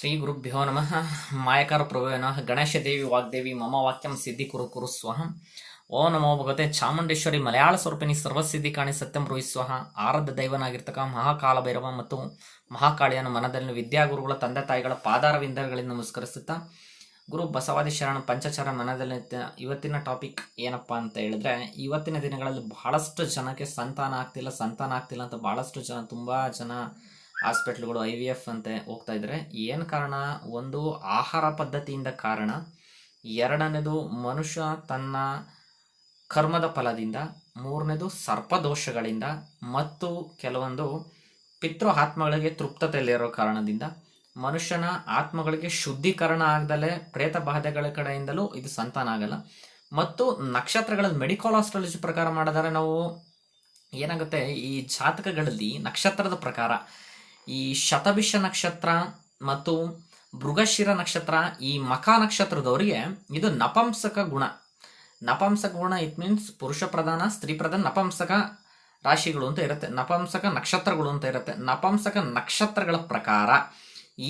ಶ್ರೀ ಗುರುಭ್ಯೋ ನಮಃ. ಮಾಯಕಾರ ಪ್ರಭುವೇ ನಮಃ. ಗಣೇಶ ದೇವಿ ವಾಗ್ದೇವಿ ಮಮ ವಾಕ್ಯಂ ಸಿದ್ಧಿ ಕುರು ಕುರು ಸ್ವಹಂ ಓ ನಮೋ ಭಗವತೆ ಚಾಮುಂಡೇಶ್ವರಿ ಮಲಯಾಳ ಸ್ವರೂಪಿಣಿ ಸರ್ವಸಿದ್ಧಿ ಕಾಣಿ ಸತ್ಯಂ ರೋಹಿಸ್ವಹ ಆರಾಧ್ಯ ದೈವನಾಗಿರ್ತಕ್ಕ ಮಹಾಕಾಲ ಭೈರವ ಮತ್ತು ಮಹಾಕಾಳಿಯನ್ನು ಮನದಲ್ಲಿ ವಿದ್ಯಾಗುರುಗಳ ತಂದೆ ತಾಯಿಗಳ ಪಾದಾರವಿಂದಗಳಿಂದ ನಮಸ್ಕರಿಸುತ್ತಾ, ಗುರು ಬಸವಾದಿ ಶರಣ ಪಂಚಚಾರ ಮನದಲ್ಲಿ ಇವತ್ತಿನ ಟಾಪಿಕ್ ಏನಪ್ಪಾ ಅಂತ ಹೇಳಿದ್ರೆ, ಇವತ್ತಿನ ದಿನಗಳಲ್ಲಿ ಬಹಳಷ್ಟು ಜನಕ್ಕೆ ಸಂತಾನ ಆಗ್ತಿಲ್ಲ ಸಂತಾನ ಆಗ್ತಿಲ್ಲ ಅಂತ ಬಹಳಷ್ಟು ಜನ, ತುಂಬಾ ಜನ ಹಾಸ್ಪಿಟ್ಲ್ಗಳು, ಐ ವಿ ಎಫ್ ಅಂತೆ ಹೋಗ್ತಾ ಇದ್ದಾರೆ ಏನು ಕಾರಣ? ಒಂದು ಆಹಾರ ಪದ್ಧತಿಯಿಂದ ಕಾರಣ. ಎರಡನೇದು, ಮನುಷ್ಯ ತನ್ನ ಕರ್ಮದ ಫಲದಿಂದ, ಮೂರನೇದು ಸರ್ಪದೋಷಗಳಿಂದ ಮತ್ತು ಕೆಲವೊಂದು ಪಿತೃ ಆತ್ಮಗಳಿಗೆ ತೃಪ್ತತೆಯಲ್ಲಿರೋ ಕಾರಣದಿಂದ ಮನುಷ್ಯನ ಆತ್ಮಗಳಿಗೆ ಶುದ್ಧೀಕರಣ ಆಗದಲ್ಲೇ ಪ್ರೇತ ಬಾಧೆಗಳ ಕಡೆಯಿಂದಲೂ ಇದು ಸಂತಾನ ಆಗಲ್ಲ. ಮತ್ತು ನಕ್ಷತ್ರಗಳಲ್ಲಿ ಮೆಡಿಕಲ್ ಆಸ್ಟ್ರಾಲಜಿ ಪ್ರಕಾರ ಮಾಡಿದರೆ ನಾವು ಏನಾಗುತ್ತೆ? ಈ ಜಾತಕಗಳಲ್ಲಿ ನಕ್ಷತ್ರದ ಪ್ರಕಾರ ಈ ಶತಭಿಷ ನಕ್ಷತ್ರ ಮತ್ತು ಮೃಗಶಿರ ನಕ್ಷತ್ರ ಈ ಮಖ ನಕ್ಷತ್ರದವರಿಗೆ ಇದು ನಪಂಸಕ ಗುಣ. ನಪಂಸಕ ಗುಣ ಇಟ್ ಮೀನ್ಸ್ ಪುರುಷ ಪ್ರಧಾನ, ಸ್ತ್ರೀ ಪ್ರಧಾನ, ನಪಂಸಕ ರಾಶಿಗಳು ಅಂತ ಇರುತ್ತೆ. ನಪಂಸಕ ನಕ್ಷತ್ರಗಳು ಅಂತ ಇರುತ್ತೆ. ನಪಂಸಕ ನಕ್ಷತ್ರಗಳ ಪ್ರಕಾರ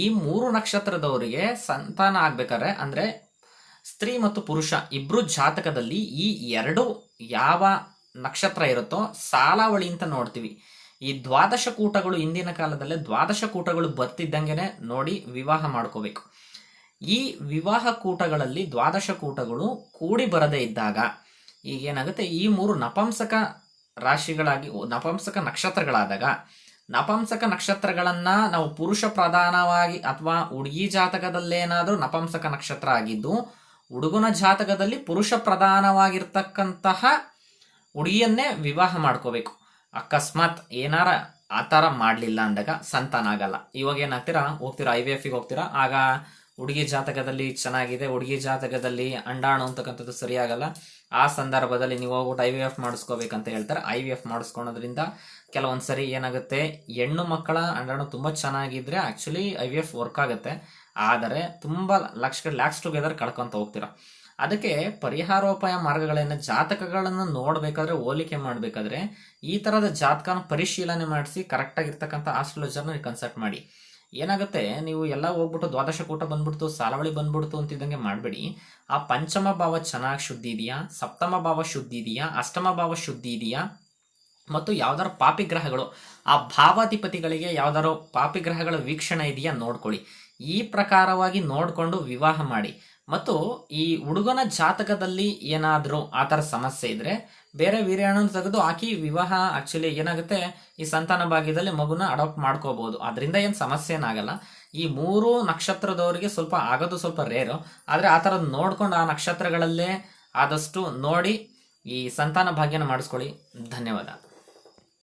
ಈ ಮೂರು ನಕ್ಷತ್ರದವರಿಗೆ ಸಂತಾನ ಆಗ್ಬೇಕಾದ್ರೆ ಅಂದ್ರೆ ಸ್ತ್ರೀ ಮತ್ತು ಪುರುಷ ಇಬ್ರು ಜಾತಕದಲ್ಲಿ ಈ ಎರಡು ಯಾವ ನಕ್ಷತ್ರ ಇರುತ್ತೋ ಸಾಲಾವಳಿ ಅಂತ ನೋಡ್ತೀವಿ. ಈ ದ್ವಾದಶ ಕೂಟಗಳು ಇಂದಿನ ಕಾಲದಲ್ಲೇ ದ್ವಾದಶ ಕೂಟಗಳು ಬರ್ತಿದ್ದಂಗೆನೆ ನೋಡಿ ವಿವಾಹ ಮಾಡ್ಕೋಬೇಕು. ಈ ವಿವಾಹ ಕೂಟಗಳಲ್ಲಿ ದ್ವಾದಶ ಕೂಟಗಳು ಕೂಡಿ ಬರದೇ ಇದ್ದಾಗ ಈಗೇನಾಗುತ್ತೆ, ಈ ಮೂರು ನಪಂಸಕ ರಾಶಿಗಳಾಗಿ ನಪಂಸಕ ನಕ್ಷತ್ರಗಳಾದಾಗ, ನಪಂಸಕ ನಕ್ಷತ್ರಗಳನ್ನ ನಾವು ಪುರುಷ ಪ್ರಧಾನವಾಗಿ ಅಥವಾ ಹುಡುಗಿ ಜಾತಕದಲ್ಲೇನಾದರೂ ನಪಂಸಕ ನಕ್ಷತ್ರ ಆಗಿದ್ದು, ಹುಡುಗನ ಜಾತಕದಲ್ಲಿ ಪುರುಷ ಪ್ರಧಾನವಾಗಿರ್ತಕ್ಕಂತಹ ಹುಡುಗಿಯನ್ನೇ ವಿವಾಹ ಮಾಡ್ಕೋಬೇಕು. ಅಕಸ್ಮಾತ್ ಏನಾರ ಆ ಥರ ಮಾಡಲಿಲ್ಲ ಅಂದಾಗ ಸಂತಾನ ಆಗಲ್ಲ. ಇವಾಗ ಏನಾಗ್ತೀರಾ? ಹೋಗ್ತೀರಾ? ಐ ವಿ ಎಫ್ಗೆ ಹೋಗ್ತೀರಾ? ಆಗ ಹುಡುಗಿ ಜಾತಕದಲ್ಲಿ ಚೆನ್ನಾಗಿದೆ, ಹುಡುಗಿ ಜಾತಕದಲ್ಲಿ ಅಂಡಾಣು ಅಂತಕ್ಕಂಥದ್ದು ಸರಿಯಾಗಲ್ಲ. ಆ ಸಂದರ್ಭದಲ್ಲಿ ನೀವು ಹೋಗ್ಬಿಟ್ಟು ಐ ವಿ ಎಫ್ ಮಾಡಿಸ್ಕೋಬೇಕಂತ ಹೇಳ್ತಾರೆ. ಐ ವಿ ಎಫ್ ಮಾಡಿಸ್ಕೊಳೋದ್ರಿಂದ ಕೆಲವೊಂದು ಸರಿ ಏನಾಗುತ್ತೆ, ಹೆಣ್ಣು ಮಕ್ಕಳ ಅಂಡಾಣು ತುಂಬ ಚೆನ್ನಾಗಿದ್ರೆ actually I V F work ಆಗುತ್ತೆ. ಆದರೆ ತುಂಬ ಲಕ್ಷ ಲ್ಯಾಕ್ಸ್ ಟುಗೆದರ್ ಕಳ್ಕೊತ ಹೋಗ್ತೀರಾ? ಅದಕ್ಕೆ ಪರಿಹಾರೋಪಾಯ ಮಾರ್ಗಗಳನ್ನು ಜಾತಕಗಳನ್ನು ನೋಡಬೇಕಾದ್ರೆ, ಹೋಲಿಕೆ ಮಾಡಬೇಕಾದ್ರೆ ಈ ಥರದ ಜಾತಕನ ಪರಿಶೀಲನೆ ಮಾಡಿಸಿ ಕರೆಕ್ಟಾಗಿರ್ತಕ್ಕಂಥ ಆಸ್ಟ್ರಾಲಜರ್ನ ಕನ್ಸಲ್ಟ್ ಮಾಡಿ. ಏನಾಗುತ್ತೆ, ನೀವು ಎಲ್ಲ ಹೋಗ್ಬಿಟ್ಟು ದ್ವಾದಶ ಕೂಟ ಬಂದ್ಬಿಡ್ತು, ಸಾಲವಳಿ ಬಂದ್ಬಿಡ್ತು ಅಂತಿದ್ದಂಗೆ ಮಾಡಬೇಡಿ. ಆ ಪಂಚಮ ಭಾವ ಚೆನ್ನಾಗಿ ಶುದ್ಧಿ ಇದೆಯಾ? ಸಪ್ತಮ ಭಾವ ಶುದ್ಧಿ ಇದೆಯಾ? ಅಷ್ಟಮ ಭಾವ ಶುದ್ಧಿ ಇದೆಯಾ? ಮತ್ತು ಯಾವ್ದಾರ ಪಾಪಿ ಗ್ರಹಗಳು, ಆ ಭಾವಾಧಿಪತಿಗಳಿಗೆ ಯಾವ್ದಾರು ಪಾಪಿ ಗ್ರಹಗಳ ವೀಕ್ಷಣೆ ಇದೆಯಾ ನೋಡ್ಕೊಳ್ಳಿ. ಈ ಪ್ರಕಾರವಾಗಿ ನೋಡಿಕೊಂಡು ವಿವಾಹ ಮಾಡಿ. ಮತ್ತು ಈ ಹುಡುಗನ ಜಾತಕದಲ್ಲಿ ಏನಾದರೂ ಆ ಥರ ಸಮಸ್ಯೆ ಇದ್ರೆ ಬೇರೆ ವೀರ್ಯಾಣನ ತೆಗೆದು ಹಾಕಿ ವಿವಾಹ ಆ್ಯಕ್ಚುಲಿ ಏನಾಗುತ್ತೆ? ಈ ಸಂತಾನ ಭಾಗ್ಯದಲ್ಲಿ ಮಗುನ ಅಡಾಪ್ಟ್ ಮಾಡ್ಕೋಬಹುದು ಅದರಿಂದ ಏನು ಸಮಸ್ಯೆ ಏನಾಗಲ್ಲ ಈ ಮೂರು ನಕ್ಷತ್ರದವರಿಗೆ ಸ್ವಲ್ಪ ಆಗೋದು ಸ್ವಲ್ಪ ರೇರು ಆದರೆ ಆ ಥರದ್ದು ನೋಡ್ಕೊಂಡು ಆ ನಕ್ಷತ್ರಗಳಲ್ಲೇ ಆದಷ್ಟು ನೋಡಿ ಈ ಸಂತಾನ ಭಾಗ್ಯನ ಮಾಡಿಸ್ಕೊಳ್ಳಿ. ಧನ್ಯವಾದ.